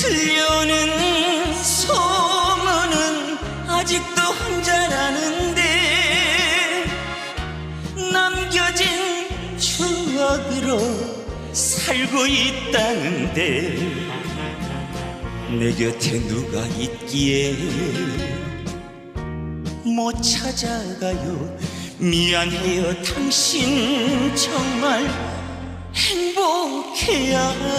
들려오는 소문은 아직도 혼자라는데 남겨진 추억으로 살고 있다는데 내 곁에 누가 있기에 못 찾아가요? 미안해요 당신. 정말 행복해야